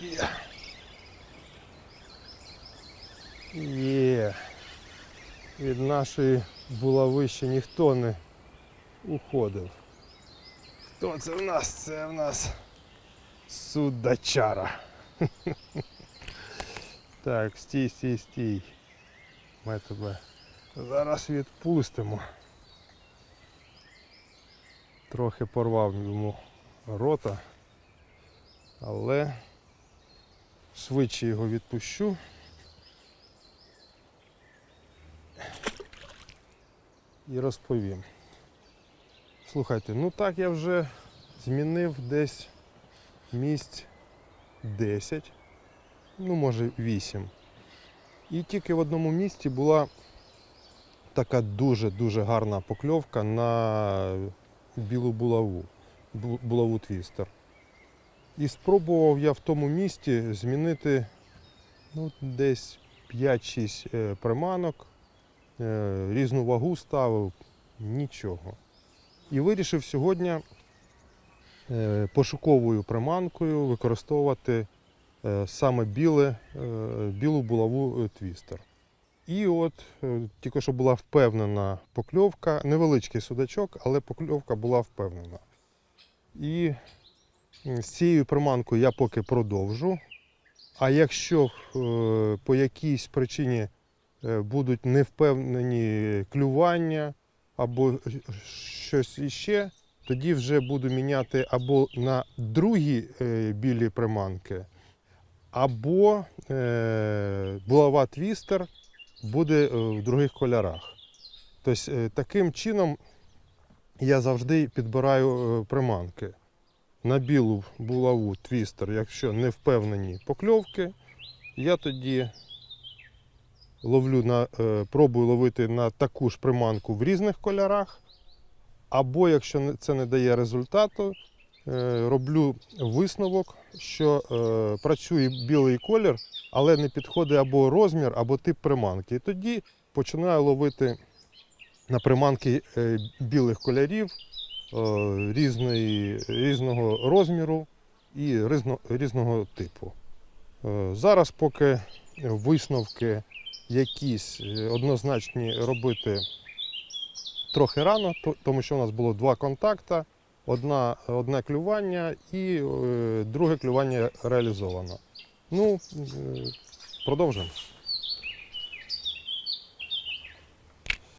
Є. Є. Від нашої булави ще ніхто не уходив. Хто це в нас? Це в нас судачара. Так, стій, стій, стій. Ми тебе зараз відпустимо. Трохи порвав йому рота, але швидше його відпущу. І розповім. Слухайте, ну так я вже змінив десь місць 10, ну може 8. І тільки в одному місці була така дуже-дуже гарна покльовка на білу булаву, булаву твістер. І спробував я в тому місці змінити ну, десь 5-6 е, приманок, е, різну вагу ставив, нічого. І вирішив сьогодні е, пошуковою приманкою використовувати саме біле, білу булаву твістер. І от тільки що була впевнена покльовка, невеличкий судачок, але покльовка була впевнена. І з цією приманкою я поки продовжу. А якщо е, по якійсь причині е, будуть невпевнені клювання або щось іще, тоді вже буду міняти або на другі е, білі приманки, або булава твістер буде в других кольорах. Тобто таким чином я завжди підбираю приманки. На білу булаву твістер, якщо не впевнені покльовки, я тоді ловлю на, е, пробую ловити на таку ж приманку в різних кольорах. Або якщо це не дає результату, е, роблю висновок, що е, працює білий колір, але не підходить або розмір, або тип приманки. І тоді починаю ловити на приманки білих кольорів різної, різного розміру і різно, різного типу. Е, Зараз поки висновки якісь е, однозначні робити трохи рано, тому що у нас було два контакти, одна, одне клювання і е, друге клювання реалізовано. Ну, е, продовжимо.